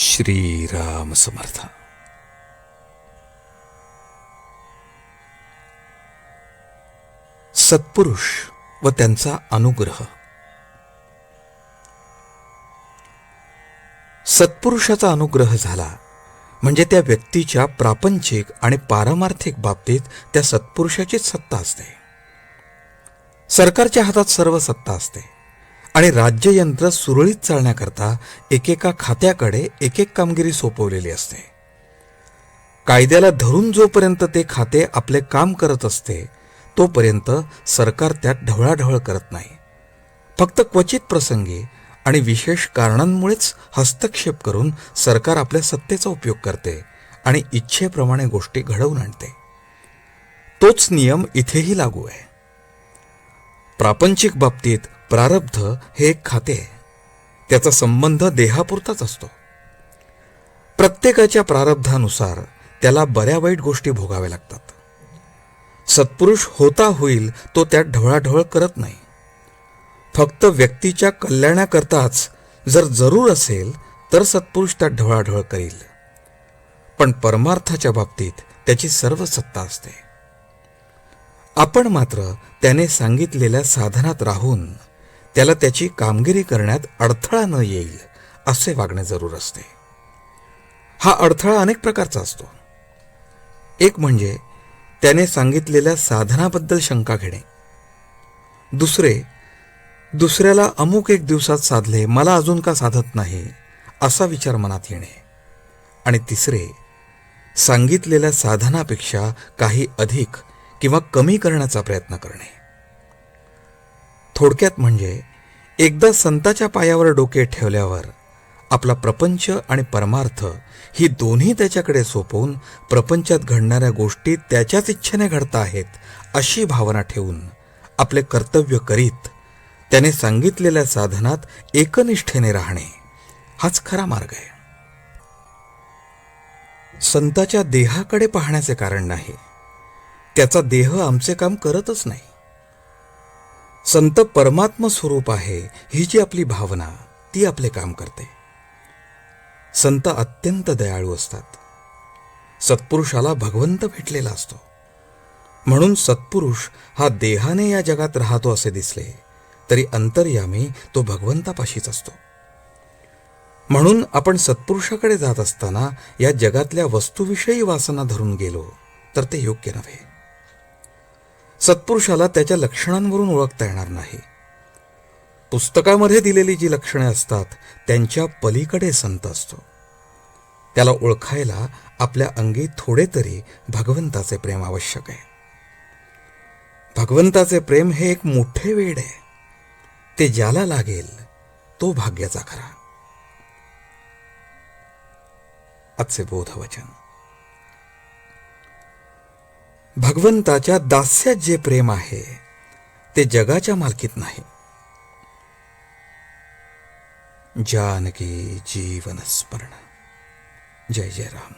श्रीराम समर्थ. सत्पुरुष व त्यांचा अनुग्रह. सत्पुरुषाचा अनुग्रह झाला म्हणजे त्या व्यक्तीच्या प्रापंचिक आणि पारमार्थिक बाबतीत त्या सत्पुरुषाचीच सत्ता असते. सरकारच्या हातात सर्व सत्ता असते. आणि राज्ययंत्र सुरळीत चालण्याकरता एकेका खात्याकडे एक एक कामगिरी सोपवलेली असते. कायद्याला धरून जोपर्यंत ते खाते आपले काम करत असते तोपर्यंत सरकार त्यात ढवळाढवळ करत नाही. फक्त क्वचित प्रसंगी आणि विशेष कारणांमुळेच हस्तक्षेप करून सरकार आपल्या सत्तेचा उपयोग करते आणि इच्छेप्रमाणे गोष्टी घडवून आणते. तोच नियम इथेही लागू आहे. प्रापंचिक बाबतीत प्रारब्ध हे एक खाते आहे. त्याचा संबंध देहापुरताच असतो. प्रत्येकाच्या प्रारब्धानुसार त्याला बऱ्या वाईट गोष्टी भोगाव्या लागतात. सत्पुरुष होता होईल तो त्यात ढवळाढवळ करत नाही. फक्त व्यक्तीच्या कल्याणाकरताच जर जरूर असेल तर सत्पुरुष त्यात ढवळाढवळ करील. पण परमार्थाच्या बाबतीत त्याची सर्व सत्ता असते. आपण मात्र त्याने सांगितलेल्या साधनात राहून त्याला त्याची कामगिरी करण्यात अडथळा न येईल असे वागणे जरूर असते. हा अडथळा अनेक प्रकारचा असतो. एक म्हणजे त्याने सांगितलेल्या साधनाबद्दल शंका घेणे. दुसरे दुसऱ्याला अमुक एक दिवसात साधले मला अजून का साधत नाही असा विचार मनात येणे. आणि तिसरे सांगितलेल्या साधनापेक्षा काही अधिक किंवा कमी करण्याचा प्रयत्न करणे. थोडक्यात म्हणजे एकदा संताच्या पायावर डोके ठेवल्यावर आपला प्रपंच आणि परमार्थ ही दोन्ही त्याच्याकडे सोपवून प्रपंचात घडणाऱ्या गोष्टी त्याच्याच इच्छेने घडता आहेत अशी भावना ठेवून आपले कर्तव्य करीत त्याने सांगितलेल्या साधनात एकनिष्ठेने राहणे हाच खरा मार्ग आहे. संताच्या देहाकडे पाहण्याचे कारण नाही. त्याचा देह आमचे काम करतच नाही. संत परमात्म स्वरूप आहे ही जी आपली भावना ती आपले काम करते. संत अत्यंत दयाळू असतात. सत्पुरुषाला भगवंत भेटलेला असतो. म्हणून सत्पुरुष हा देहाने या जगात राहतो असे दिसले तरी अंतर्यामी तो भगवंतापाशीच असतो. म्हणून आपण सत्पुरुषाकडे जात असताना या जगातल्या वस्तूविषयी वासना धरून गेलो तर ते योग्य नव्हे. सत्पुरुषाला त्याच्या लक्षणांवरून ओळखता येणार नाही. पुस्तकामध्ये दिलेली जी लक्षणे असतात त्यांच्या पलीकडे संत असतो. त्याला ओळखायला आपल्या अंगी थोडे तरी भगवंताचे प्रेम आवश्यक आहे. भगवंताचे प्रेम हे एक मोठे वेड आहे. ते ज्याला लागेल तो भाग्याचा खरा. आजचे बोधवचन भगवंताच्या दास्यात जे प्रेम आहे ते जगाच्या मालकीत नाही. जानकी जीवन स्मरण. जय जय राम.